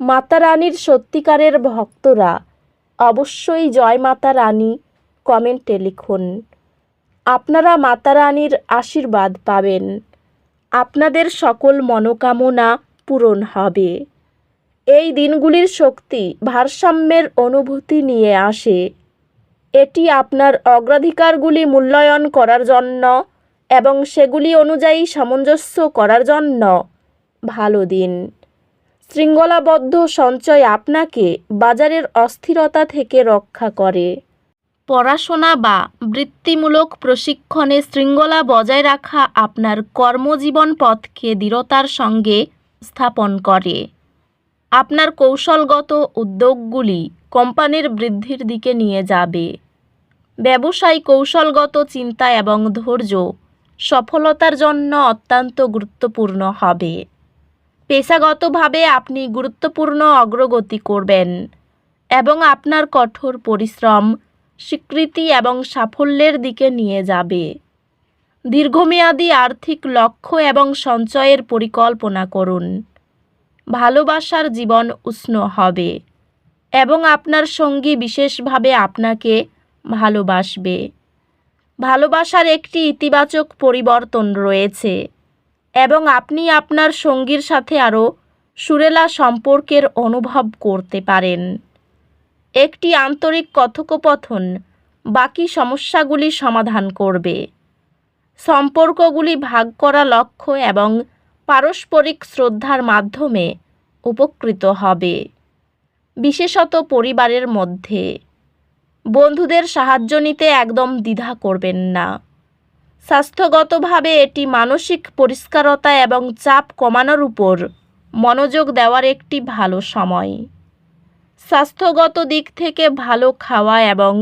মাতা রানীর সত্যিকারের ভক্তরা। অবশ্যই জয় মাতা রানী কমেন্টে লিখুন। আপনারা মাতা রানীর আশীর্বাদ পাবেন। আপনাদের সকল মনোকামনা পূরণ হবে। এই দিনগুলির শক্তি, ভারসাম্যের অনুভূতি নিয়ে আসে। এটি আপনার অগ্রাধিকারগুলি মূল্যায়ন করার জন্য এবং সেগুলি অনুযায়ী সামঞ্জস্য করার জন্য ভালো দিন। শৃঙ্খলাবদ্ধ সঞ্চয় আপনাকে বাজারের অস্থিরতা থেকে রক্ষা করে। পড়াশোনা বা বৃত্তিমূলক প্রশিক্ষণে শৃঙ্খলা বজায় রাখা আপনার কর্মজীবন পথকে দৃঢ়তার সঙ্গে স্থাপন করে। আপনার কৌশলগত উদ্যোগগুলি কোম্পানির বৃদ্ধির দিকে নিয়ে যাবে। ব্যবসায় কৌশলগত চিন্তা এবং ধৈর্য সফলতার জন্য অত্যন্ত গুরুত্বপূর্ণ হবে। পেশাগতভাবে আপনি গুরুত্বপূর্ণ অগ্রগতি করবেন এবং আপনার কঠোর পরিশ্রম, স্বীকৃতি এবং সাফল্যের দিকে নিয়ে যাবে। দীর্ঘমেয়াদী আর্থিক লক্ষ্য এবং সঞ্চয়ের পরিকল্পনা করুন। ভালোবাসার জীবন উষ্ণ হবে এবং আপনার সঙ্গী বিশেষভাবে আপনাকে ভালোবাসবে। ভালোবাসার একটি ইতিবাচক পরিবর্তন রয়েছে। এবং আপনি আপনার সঙ্গীর সাথে আরও সুরেলা সম্পর্কের অনুভব করতে পারেন। একটি আন্তরিক কথোপকথন বাকি সমস্যাগুলি সমাধান করবে। সম্পর্কগুলি ভাগ করা লক্ষ্য এবং পারস্পরিক শ্রদ্ধার মাধ্যমে উপকৃত হবে। বিশেষত পরিবারের মধ্যে। বন্ধুদের সাহায্য নিতে একদম দ্বিধা করবেন না। স্বাস্থ্যগতভাবে এটি মানসিক পরিষ্কারতা এবং চাপ কমানোর উপর মনোযোগ দেওয়ার একটি ভালো সময়। স্বাস্থ্যগত দিক থেকে ভালো খাওয়া এবং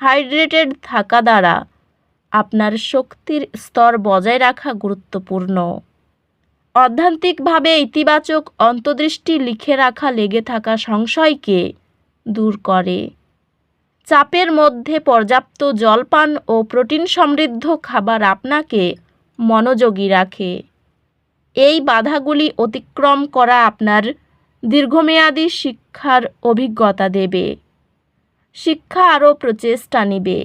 হাইড্রেটেড থাকা দ্বারা আপনার শক্তির স্তর বজায় রাখা গুরুত্বপূর্ণ। অধ্যান্তিকভাবে ইতিবাচক অন্তর্দৃষ্টি লিখে রাখা লেগে থাকা সংশয়কে দূর করে। চাপের মধ্যে পর্যাপ্ত জলপান ও প্রোটিন সমৃদ্ধ খাবার আপনাকে মনোযোগী রাখে। এই বাধাগুলি অতিক্রম করা আপনার দীর্ঘমেয়াদী শিক্ষার অভিজ্ঞতা দেবে। শিক্ষা আরও প্রচেষ্টা নেবে।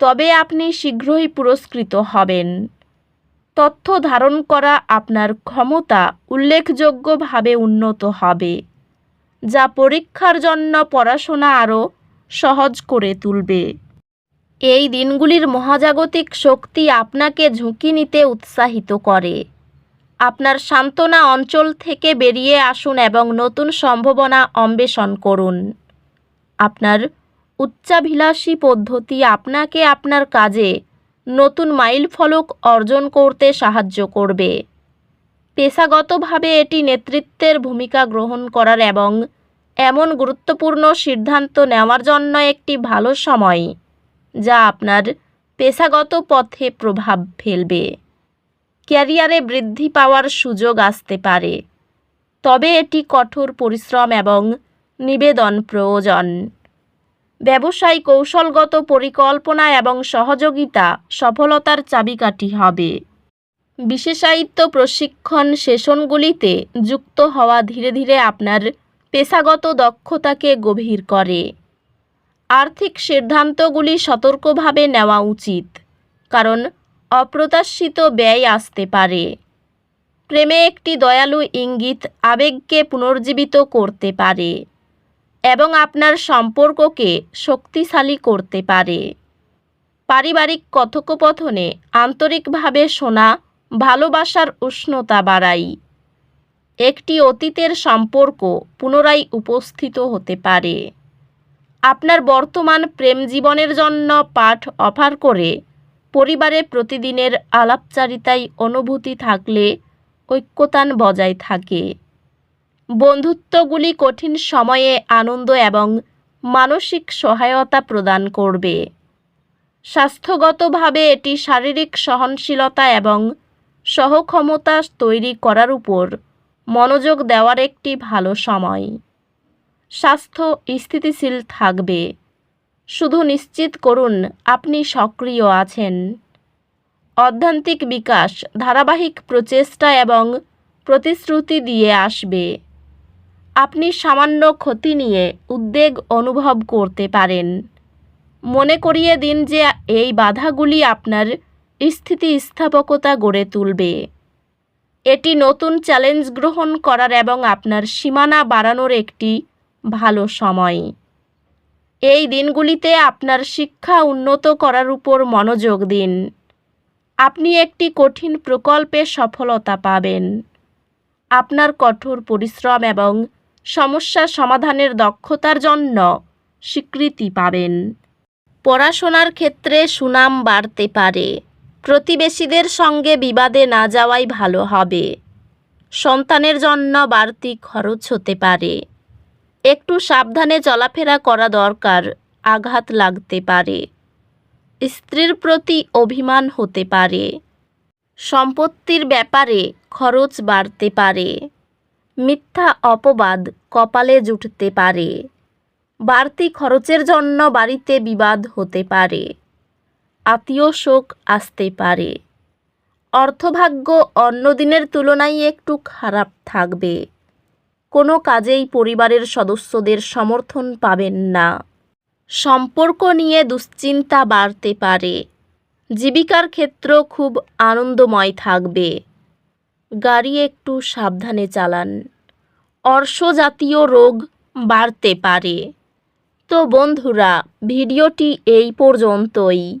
তবে আপনি শীঘ্রই পুরস্কৃত হবেন। তথ্য ধারণ করা আপনার ক্ষমতা উল্লেখযোগ্যভাবে উন্নত হবে, যা পরীক্ষার জন্য পড়াশোনা আরও সহজ করে তুলবে। এই দিনগুলির মহাজাগতিক শক্তি আপনাকে ঝুঁকি নিতে উৎসাহিত করে। আপনার সান্ত্বনা অঞ্চল থেকে বেরিয়ে আসুন এবং নতুন সম্ভাবনা অন্বেষণ করুন। আপনার উচ্চাভিলাষী পদ্ধতি আপনাকে আপনার কাজে নতুন মাইল ফলক অর্জন করতে সাহায্য করবে। পেশাগতভাবে এটি নেতৃত্বের ভূমিকা গ্রহণ করার এবং এমন গুরুত্বপূর্ণ সিদ্ধান্ত নেওয়ার জন্য একটি ভালো সময়, যা আপনার পেশাগত পথে প্রভাব ফেলবে। ক্যারিয়ারে বৃদ্ধি পাওয়ার সুযোগ আসতে পারে। তবে এটি কঠোর পরিশ্রম এবং নিবেদন প্রয়োজন। ব্যবসায় কৌশলগত পরিকল্পনা এবং সহযোগিতা সফলতার চাবিকাঠি হবে। বিশেষায়িত প্রশিক্ষণ সেশনগুলিতে যুক্ত হওয়া ধীরে ধীরে আপনার পেশাগত দক্ষতাকে গভীর করে। আর্থিক সিদ্ধান্তগুলি সতর্কভাবে নেওয়া উচিত, কারণ অপ্রত্যাশিত ব্যয় আসতে পারে। প্রেমে একটি দয়ালু ইঙ্গিত আবেগকে পুনর্জীবিত করতে পারে এবং আপনার সম্পর্ককে শক্তিশালী করতে পারে। পারিবারিক কথোপকথনে আন্তরিকভাবে শোনা, ভালোবাসার উষ্ণতা বাড়ায় একটি অতীতের সম্পর্ক পুনরায় উপস্থিত হতে পারে। আপনার বর্তমান প্রেম জীবনের জন্য পাঠ অফার করে পরিবারে প্রতিদিনের আলাপচারিতায় অনুভূতি থাকলে ঐক্যতান বজায় থাকে। বন্ধুত্বগুলি কঠিন সময়ে আনন্দ এবং মানসিক সহায়তা প্রদান করবে। স্বাস্থ্যগতভাবে এটি শারীরিক সহনশীলতা এবং সহক্ষমতা তৈরি করার উপর মনোযোগ দেওয়ার একটি ভালো সময়। স্বাস্থ্য স্থিতিশীল থাকবে। শুধু নিশ্চিত করুন, আপনি সক্রিয় আছেন। অধ্যান্তিক বিকাশ, ধারাবাহিক প্রচেষ্টা এবং প্রতিশ্রুতি দিয়ে আসবে। আপনি সামান্য ক্ষতি নিয়ে উদ্বেগ অনুভব করতে পারেন। মনে করিয়ে দিন যে এই বাধাগুলি আপনার স্থিতিস্থাপকতা গড়ে তুলবে। এটি নতুন চ্যালেঞ্জ গ্রহণ করার এবং আপনার সীমানা বাড়ানোর একটি ভালো সময়। এই দিনগুলিতে আপনার শিক্ষা উন্নত করার উপর মনোযোগ দিন। আপনি একটি কঠিন প্রকল্পে সফলতা পাবেন। আপনার কঠোর পরিশ্রম এবং সমস্যা সমাধানের দক্ষতার জন্য স্বীকৃতি পাবেন। পড়াশোনার ক্ষেত্রে সুনাম বাড়তে পারে। প্রতিবেশীদের সঙ্গে বিবাদে না যাওয়াই ভালো হবে। সন্তানের জন্য বাড়তি খরচ হতে পারে। একটু সাবধানে চলাফেরা করা দরকার, আঘাত লাগতে পারে। স্ত্রীর প্রতি অভিমান হতে পারে। সম্পত্তির ব্যাপারে খরচ বাড়তে পারে। মিথ্যা অপবাদ কপালে জুটতে পারে। বাড়তি খরচের জন্য বাড়িতে বিবাদ হতে পারে। আত্মীয় শোক আসতে পারে। অর্থভাগ্য অন্য দিনের তুলনায় একটু খারাপ থাকবে। কোনো কাজেই পরিবারের সদস্যদের সমর্থন পাবেন না। সম্পর্ক নিয়ে দুশ্চিন্তা বাড়তে পারে। জীবিকার ক্ষেত্র খুব আনন্দময় থাকবে। গাড়ি একটু সাবধানে চালান। অর্শ জাতীয় রোগ বাড়তে পারে। তো বন্ধুরা, ভিডিওটি এই পর্যন্তই।